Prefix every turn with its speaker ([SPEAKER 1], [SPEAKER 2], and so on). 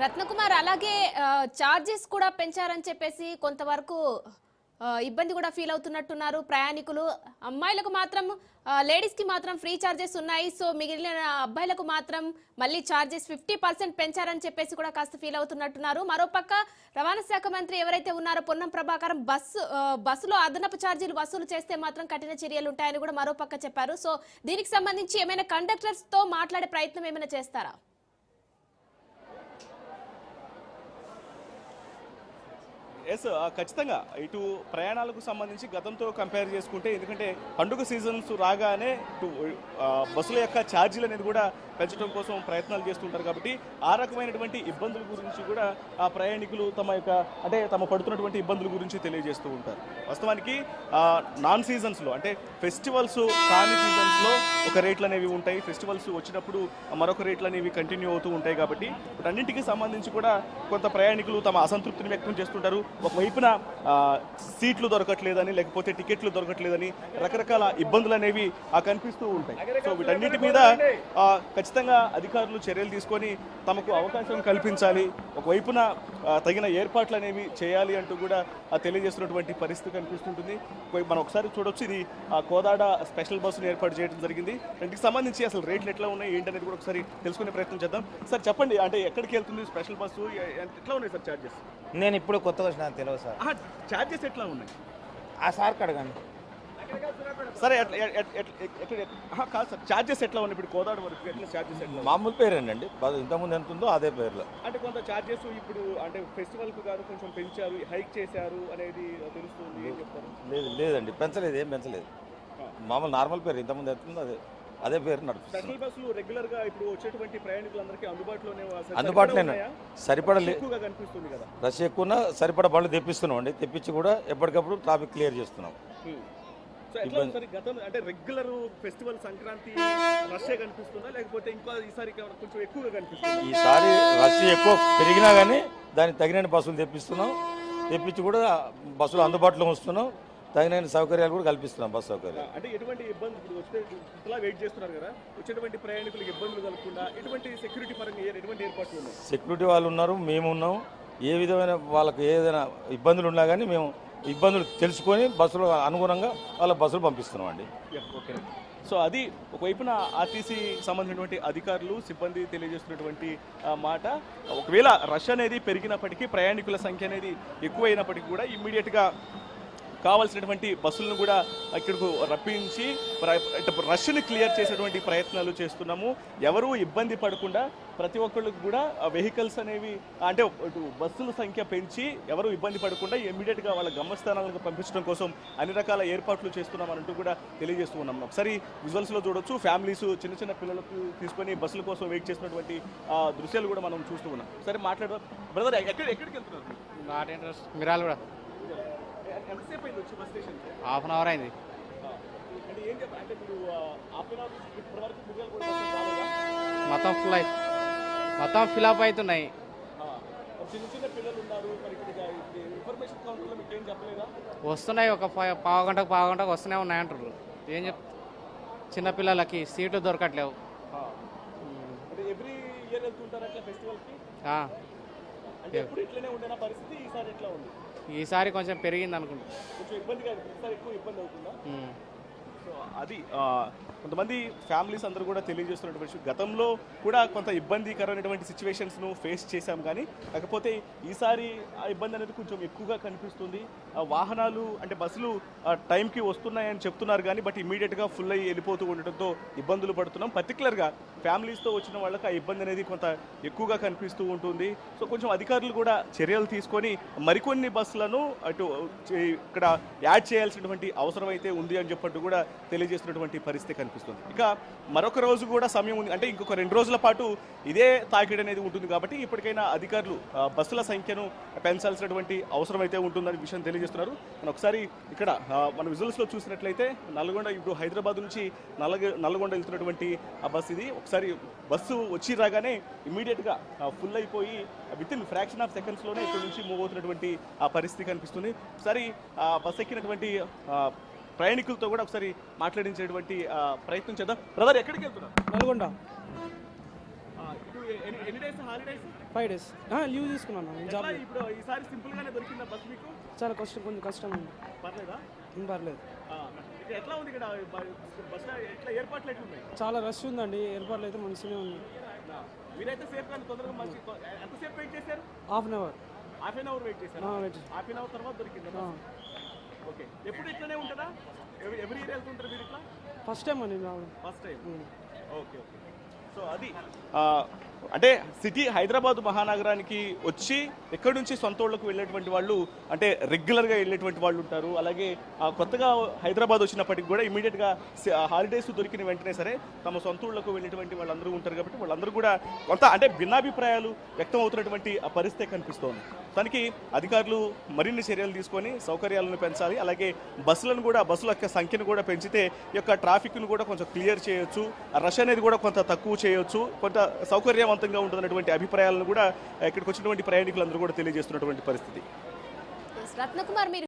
[SPEAKER 1] రత్నకుమార్ అలాగే చార్జెస్ కూడా పెంచారని చెప్పేసి కొంతవరకు ఇబ్బంది కూడా ఫీల్ అవుతున్నట్టున్నారు ప్రయాణికులు. అమ్మాయిలకు మాత్రం లేడీస్కి మాత్రం ఫ్రీ చార్జెస్ ఉన్నాయి. సో మిగిలిన అబ్బాయిలకు మాత్రం మళ్ళీ చార్జెస్ ఫిఫ్టీ పర్సెంట్ పెంచారని చెప్పేసి కూడా కాస్త ఫీల్ అవుతున్నట్టున్నారు. మరోపక్క రవాణా శాఖ మంత్రి ఎవరైతే ఉన్నారో పొన్నం ప్రభాకరం బస్సు బస్సులో అదనపు ఛార్జీలు వసూలు చేస్తే మాత్రం కఠిన చర్యలు ఉంటాయని కూడా మరోపక్క చెప్పారు. సో దీనికి సంబంధించి ఏమైనా కండక్టర్స్తో మాట్లాడే ప్రయత్నం ఏమైనా చేస్తారా?
[SPEAKER 2] ఎస్ ఖచ్చితంగా. ఇటు ప్రయాణాలకు సంబంధించి గతంతో కంపేర్ చేసుకుంటే ఎందుకంటే పండుగ సీజన్స్ రాగానే ఇటు బస్సుల యొక్క ఛార్జీలు అనేది కూడా పెంచడం కోసం ప్రయత్నాలు చేస్తుంటారు కాబట్టి ఆ రకమైనటువంటి ఇబ్బందుల గురించి కూడా ఆ ప్రయాణికులు తమ యొక్క అంటే తమ పడుతున్నటువంటి ఇబ్బందుల గురించి తెలియజేస్తూ ఉంటారు. వాస్తవానికి నాన్ సీజన్స్లో అంటే ఫెస్టివల్స్ కాని సీజన్స్లో ఒక రేట్లు అనేవి ఉంటాయి. ఫెస్టివల్స్ వచ్చినప్పుడు మరొక రేట్లు అనేవి కంటిన్యూ అవుతూ ఉంటాయి కాబట్టి అన్నింటికి సంబంధించి కూడా కొంత ప్రయాణికులు తమ అసంతృప్తిని వ్యక్తం చేస్తుంటారు. ఒకవైపున సీట్లు దొరకట్లేదని లేకపోతే టికెట్లు దొరకట్లేదని రకరకాల ఇబ్బందులు అనేవి ఆ, కనిపిస్తూ ఉంటాయి. సో వీటన్నిటి మీద ఖచ్చితంగా అధికారులు చర్యలు తీసుకొని తమకు అవకాశం కల్పించాలి. ఒకవైపున తగిన ఏర్పాట్లు అనేవి చేయాలి అంటూ కూడా తెలియజేస్తున్నటువంటి పరిస్థితి కనిపిస్తుంటుంది. మనం ఒకసారి చూడొచ్చు ఇది ఆ, కోదాడ స్పెషల్ బస్సును ఏర్పాటు చేయడం జరిగింది. దానికి సంబంధించి అసలు రేట్లు ఎట్లా ఉన్నాయి ఏంటనేది కూడా ఒకసారి తెలుసుకునే ప్రయత్నం చేద్దాం. సార్ చెప్పండి అంటే ఎక్కడికి వెళ్తుంది స్పెషల్ బస్సు? ఎట్లా ఉన్నాయి సార్ ఛార్జెస్
[SPEAKER 3] నేను ఇప్పుడు కొత్తగా వచ్చిన తెలియదు సార్.
[SPEAKER 2] ఛార్జెస్ ఎట్లా ఉన్నాయి?
[SPEAKER 3] ఆ సార్ అడగండి.
[SPEAKER 2] సరే కాదు సార్ ఛార్జెస్ ఎట్లా ఉన్నాయి? ఇప్పుడు కోదాడ వరకు ఎట్లా ఛార్జెస్ ఎట్లా?
[SPEAKER 3] మామూలు పేరేనండి ఇంతకుముందు ఎంత ఉందో అదే పేర్లు.
[SPEAKER 2] అంటే కొంత ఛార్జెస్ ఇప్పుడు అంటే ఫెస్టివల్కు గాను కొంచెం పెంచారు హైక్ చేశారు అనేది తెలుస్తుంది ఏం చెప్తారు?
[SPEAKER 3] లేదు లేదండి పెంచలేదు ఏం పెంచలేదు. మామూలు నార్మల్ పేరు ఇంతకుముందు ఎంత ఉందో అదే. అదే పేరు
[SPEAKER 2] బస్సులు రెగ్యులర్గా ఇప్పుడు వచ్చేటువంటి ప్రయాణికులందరికీ అందుబాటులోనే సరిపడా
[SPEAKER 3] అందుబాటులో
[SPEAKER 2] ఉన్నాయా?
[SPEAKER 3] సరిపడలే
[SPEAKER 2] ఎక్కువగా కనిపిస్తుంది కదా.
[SPEAKER 3] రష్ ఎక్కువ సరిపడ బండ్లు తెప్పిస్తున్నాం అండి. తెప్పించి కూడా ఎప్పటికప్పుడు ట్రాఫిక్ క్లియర్ చేస్తున్నాం.
[SPEAKER 2] అంటే రెగ్యులర్ ఫెస్టివల్ సంక్రాంతి కనిపిస్తుందా? లేకపోతే ఇంకా ఈసారి కొంచెం ఎక్కువగా కనిపిస్తుంది?
[SPEAKER 3] ఈసారి రష్ ఎక్కువ పెరిగినా కానీ దానికి తగిన బస్సులు తెప్పిస్తున్నాం. తెప్పించి కూడా బస్సులు అందుబాటులో ఉంచుతున్నాం. తగిన సౌకర్యాలు కూడా కల్పిస్తున్నాం బస్సు సౌకర్యాలు.
[SPEAKER 2] అంటే ఎటువంటి ఇబ్బంది ఇప్పుడు వస్తే ఇంతలా వెయిట్ చేస్తున్నారు కదా వచ్చేటువంటి ప్రయాణికులకు ఇబ్బందులు కలగకుండా ఎటువంటి సెక్యూరిటీ పరంగా ఎటువంటి ఏర్పాట్లు ఉన్నాయి?
[SPEAKER 3] సెక్యూరిటీ వాళ్ళు ఉన్నారు మేము ఉన్నాం. ఏ విధమైన వాళ్ళకి ఏదైనా ఇబ్బందులు ఉన్నా కానీ మేము ఇబ్బందులు తెలుసుకొని బస్సులు అనుగుణంగా వాళ్ళ బస్సులు పంపిస్తున్నాం అండి.
[SPEAKER 2] ఓకే సో అది ఒకవైపున ఆర్టీసీ సంబంధించినటువంటి అధికారులు సిబ్బంది తెలియజేస్తున్నటువంటి మాట. ఒకవేళ రష్ అనేది పెరిగినప్పటికీ ప్రయాణికుల సంఖ్య అనేది ఎక్కువైనప్పటికీ కూడా ఇమ్మీడియట్గా కావాల్సినటువంటి బస్సులను కూడా ఇక్కడకు రప్పించి రష్ను రష్ని క్లియర్ చేసేటువంటి ప్రయత్నాలు చేస్తున్నాము. ఎవరూ ఇబ్బంది పడకుండా ప్రతి ఒక్కళ్ళకి కూడా వెహికల్స్ అనేవి అంటే ఇటు బస్సుల సంఖ్య పెంచి ఎవరు ఇబ్బంది పడకుండా ఇమీడియట్గా వాళ్ళ గమ్యస్థానాలకు పంపించడం కోసం అన్ని రకాల ఏర్పాట్లు చేస్తున్నామనంటూ కూడా తెలియజేస్తూ ఉన్నాం. ఒకసారి విజువల్స్లో చూడొచ్చు ఫ్యామిలీస్ చిన్న చిన్న పిల్లలకు తీసుకొని బస్సుల కోసం వెయిట్ చేసినటువంటి దృశ్యాలు కూడా మనం చూస్తూ ఉన్నాం. సరే మాట్లాడదాం. బ్రదర్ ఎక్కడ ఎక్కడికి వెళ్తున్నారు మీరు?
[SPEAKER 4] నాట్ ఇంట్రెస్ట్ మిరాలు కూడా
[SPEAKER 2] ఎంతసేపు అయింది వచ్చి బస్ స్టేషన్కి
[SPEAKER 4] హాఫ్ అన్ అవర్ అయింది? మొత్తం ఫుల్ అయి మొత్తం ఫిలప్ అవుతున్నాయి. వస్తున్నాయి ఒక పావు గంటకు పావు గంటకు వస్తూనే ఉన్నాయి అంటారు ఏం చెప్ చిన్నపిల్లలకి సీట్లు దొరకట్లేవు.
[SPEAKER 2] ఎవ్రీ ఇయర్ వెళ్తుంటారు అట్లా ఫెస్టివల్కి ఈసారి ఎట్లా ఉంది?
[SPEAKER 4] ఈసారి కొంచెం పెరిగింది అనుకుంటా.
[SPEAKER 2] కొంచెం ఇబ్బందిగా ఈసారి ఎక్కువ ఇబ్బంది అవుతుందా?
[SPEAKER 4] ఉమ్.
[SPEAKER 2] సో అది కొంతమంది ఫ్యామిలీస్ అందరూ కూడా తెలియజేస్తున్నటువంటి విషయం. గతంలో కూడా కొంత ఇబ్బందికరమైనటువంటి సిచ్యువేషన్స్ను ఫేస్ చేశాం కానీ కాకపోతే ఈసారి ఆ ఇబ్బంది అనేది కొంచెం ఎక్కువగా కనిపిస్తుంది. వాహనాలు అంటే బస్సులు ఆ, టైంకి వస్తున్నాయని చెప్తున్నారు కానీ బట్ ఇమీడియట్గా ఫుల్ అయ్యి వెళ్ళిపోతూ ఉండటంతో ఇబ్బందులు పడుతున్నాం. పర్టికులర్గా ఫ్యామిలీస్తో వచ్చిన వాళ్ళకి ఆ ఇబ్బంది అనేది కొంత ఎక్కువగా కనిపిస్తూ ఉంటుంది. సో కొంచెం అధికారులు కూడా చర్యలు తీసుకొని మరికొన్ని బస్సులను అటు ఇక్కడ యాడ్ చేయాల్సినటువంటి అవసరం అయితే ఉంది అని చెప్పట్టు కూడా తెలియజేస్తున్నటువంటి పరిస్థితి కనిపిస్తుంది ఇక మరొక రోజు కూడా సమయం ఉంది. అంటే ఇంకొక రెండు రోజుల పాటు ఇదే తాకిడి అనేది ఉంటుంది కాబట్టి ఇప్పటికైనా అధికారులు బస్సుల సంఖ్యను పెంచాల్సినటువంటి అవసరం అయితే ఉంటుందని విషయం తెలియజేస్తున్నారు. మనం ఒకసారి ఇక్కడ మన విజువల్స్లో చూసినట్లయితే నల్గొండ ఇప్పుడు హైదరాబాద్ నుంచి నల్గ నల్గొండ వెళ్తున్నటువంటి ఆ బస్సు ఇది. ఒకసారి బస్సు వచ్చి రాగానే ఇమీడియట్గా ఫుల్ అయిపోయి విత్ ఇన్ ఫ్రాక్షన్ ఆఫ్ సెకండ్స్లోనే ఇక్కడ నుంచి మూవ్ అవుతున్నటువంటి ఆ పరిస్థితి కనిపిస్తుంది. ఒకసారి ఆ బస్సు ఎక్కినటువంటి ప్రయాణికులతో కూడా ఒకసారి మాట్లాడించేటువంటి ప్రయత్నం చేద్దాం. బ్రదర్ ఎక్కడికి వెళ్తున్నారు?
[SPEAKER 5] నల్గొండ.
[SPEAKER 2] ఎన్ని- days holidays?
[SPEAKER 5] Five days. Leave తీసుకున్నాను నేను జాబ్
[SPEAKER 2] ఇప్పుడు ఈసారి సింపుల్ గానే దొరికిందా బస్ మీకు?
[SPEAKER 5] చాలా కష్టం కొంచెం కష్టం ఉంది.
[SPEAKER 2] పర్లేదా?
[SPEAKER 5] పర్లేదు.
[SPEAKER 2] ఎట్లా ఉంది ఇక్కడ బస్ ఎట్లా ఏర్పాట్లు ఎట్లున్నాయి?
[SPEAKER 5] చాలా రష్ ఉందండి ఏర్పాట్లు అయితే మంచిగానే ఉంది
[SPEAKER 2] మీరైతే సేఫ్ కానీ తొందరగా మంచి ఎంతసేపు వెయిట్ చేశారు?
[SPEAKER 5] Half an hour
[SPEAKER 2] half an hour wait చేశారు? హాఫ్ అన్ అవర్ తర్వాత దొరికింది ఓకే. ఎప్పుడు ఇట్లానే ఉంటుందా? ఎవ్రీ ఇయర్ వెళ్తుంటారు మీరు ఇట్లా?
[SPEAKER 5] ఫస్ట్ టైం అండి
[SPEAKER 2] first time okay okay. So అది అంటే సిటీ హైదరాబాద్ మహానగరానికి వచ్చి ఎక్కడి నుంచి సొంత ఊళ్ళకు వెళ్ళేటువంటి వాళ్ళు అంటే రెగ్యులర్గా వెళ్ళేటువంటి వాళ్ళు ఉంటారు. అలాగే కొత్తగా హైదరాబాద్ వచ్చినప్పటికి కూడా ఇమీడియట్గా హాలిడేస్ దొరికిన వెంటనే సరే తమ సొంత ఊళ్ళకు వెళ్ళేటువంటి వాళ్ళందరూ ఉంటారు కాబట్టి వాళ్ళందరూ కూడా కొంత అంటే భిన్నాభిప్రాయాలు వ్యక్తం అవుతున్నటువంటి ఆ పరిస్థితి కనిపిస్తోంది. దానికి అధికారులు మరిన్ని చర్యలు తీసుకొని సౌకర్యాలను పెంచాలి. అలాగే బస్సులను కూడా బస్సుల యొక్క సంఖ్యను కూడా పెంచితే ఈ యొక్క ట్రాఫిక్ను కూడా కొంచెం క్లియర్ చేయొచ్చు. ఆ రష్ అనేది కూడా కొంత తక్కువ చేయొచ్చు. కొంత సౌకర్యం ప్రశాంతంగా ఉంటున్నటువంటి అభిప్రాయాలను కూడా ఇక్కడికి వచ్చినటువంటి ప్రయాణికులందరూ కూడా తెలియజేస్తున్నటువంటి పరిస్థితి.
[SPEAKER 1] రత్నకుమార్ మీరు